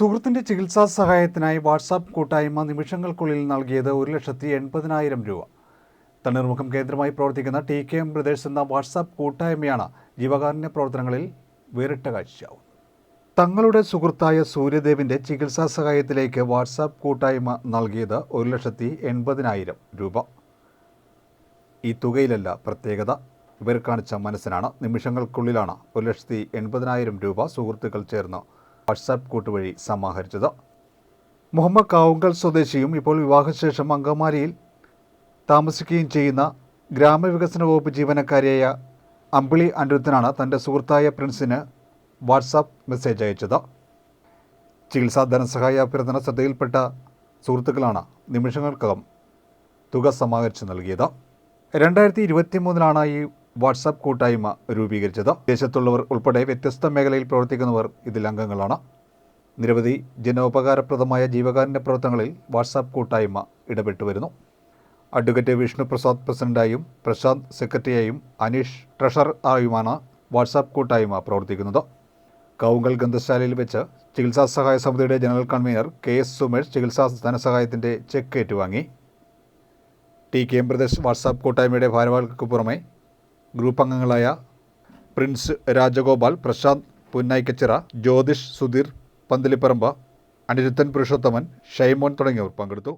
സുഹൃത്തിന്റെ ചികിത്സാ സഹായത്തിനായി വാട്സാപ്പ് കൂട്ടായ്മ നിമിഷങ്ങൾക്കുള്ളിൽ നൽകിയത് ഒരു ലക്ഷത്തി എൺപതിനായിരം രൂപ. തണ്ണീർമുഖം കേന്ദ്രമായി പ്രവർത്തിക്കുന്ന ടി കെ എം ബ്രദേഴ്സ് എന്ന വാട്സാപ്പ് കൂട്ടായ്മയാണ് ജീവകാരുണ്യ പ്രവർത്തനങ്ങളിൽ വേറിട്ട കാഴ്ചയാവും തങ്ങളുടെ സുഹൃത്തായ സൂര്യദേവിന്റെ ചികിത്സാ സഹായത്തിലേക്ക് വാട്സാപ്പ് കൂട്ടായ്മ നൽകിയത് ഒരു ലക്ഷത്തി എൺപതിനായിരം രൂപ. ഈ തുകയിലല്ല പ്രത്യേകത. ഇവർ കാണിച്ച മനസ്സിനാണ് നിമിഷങ്ങൾക്കുള്ളിലാണ് ഒരു ലക്ഷത്തി എൺപതിനായിരം രൂപ സുഹൃത്തുക്കൾ ചേർന്ന് വാട്സാപ്പ് കൂട്ട് വഴി സമാഹരിച്ചത്. മുഹമ്മദ് കാവുങ്കൽ സ്വദേശിയും ഇപ്പോൾ വിവാഹശേഷം അങ്കമാലിയിൽ താമസിക്കുകയും ചെയ്യുന്ന ഗ്രാമവികസന വകുപ്പ് ജീവനക്കാരിയായ അമ്പിളി അനിരുദ്ധനാണ് തന്റെ സുഹൃത്തായ പ്രിൻസിന് വാട്സാപ്പ് മെസ്സേജ് അയച്ചത്. ചികിത്സാ ധനസഹായ അഭ്യർത്ഥന ശ്രദ്ധയിൽപ്പെട്ട സുഹൃത്തുക്കളാണ് നിമിഷങ്ങൾക്കകം തുക സമാഹരിച്ച് നൽകിയത്. രണ്ടായിരത്തി ഇരുപത്തി മൂന്നിലാണ് ഈ വാട്സാപ്പ് കൂട്ടായ്മ രൂപീകരിച്ചത്. ദേശത്തുള്ളവർ ഉൾപ്പെടെ വ്യത്യസ്ത മേഖലയിൽ പ്രവർത്തിക്കുന്നവർ ഇതിൽ അംഗങ്ങളാണ്. നിരവധി ജനോപകാരപ്രദമായ ജീവകാരുണ്യ പ്രവർത്തനങ്ങളിൽ വാട്സാപ്പ് കൂട്ടായ്മ ഇടപെട്ടു വരുന്നു. അഡ്വക്കേറ്റ് വിഷ്ണു പ്രസാദ് പ്രസിഡന്റായും പ്രശാന്ത് സെക്രട്ടറിയായും അനീഷ് ട്രഷർ ആയുമാണ് വാട്സാപ്പ് കൂട്ടായ്മ പ്രവർത്തിക്കുന്നത്. കൗങ്കൽ ഗന്ധശാലയിൽ വെച്ച് ചികിത്സാ സഹായ സമിതിയുടെ general convener K S Sumesh ചികിത്സാ ധനസഹായത്തിന്റെ ചെക്ക് ഏറ്റുവാങ്ങി. T K M Pradesh WhatsApp കൂട്ടായ്മയുടെ ഭാരവാഹികൾക്ക് പുറമെ ഗ്രൂപ്പ് അംഗങ്ങളായ പ്രിൻസ് രാജഗോപാൽ പ്രശാന്ത് പുന്നായിക്കച്ചിറ ജ്യോതിഷ് സുധീർ പന്തലിപ്പറമ്പ അനിരുദ്ധൻ പുരുഷോത്തമൻ ഷൈമോൻ തുടങ്ങിയവർ പങ്കെടുത്തു.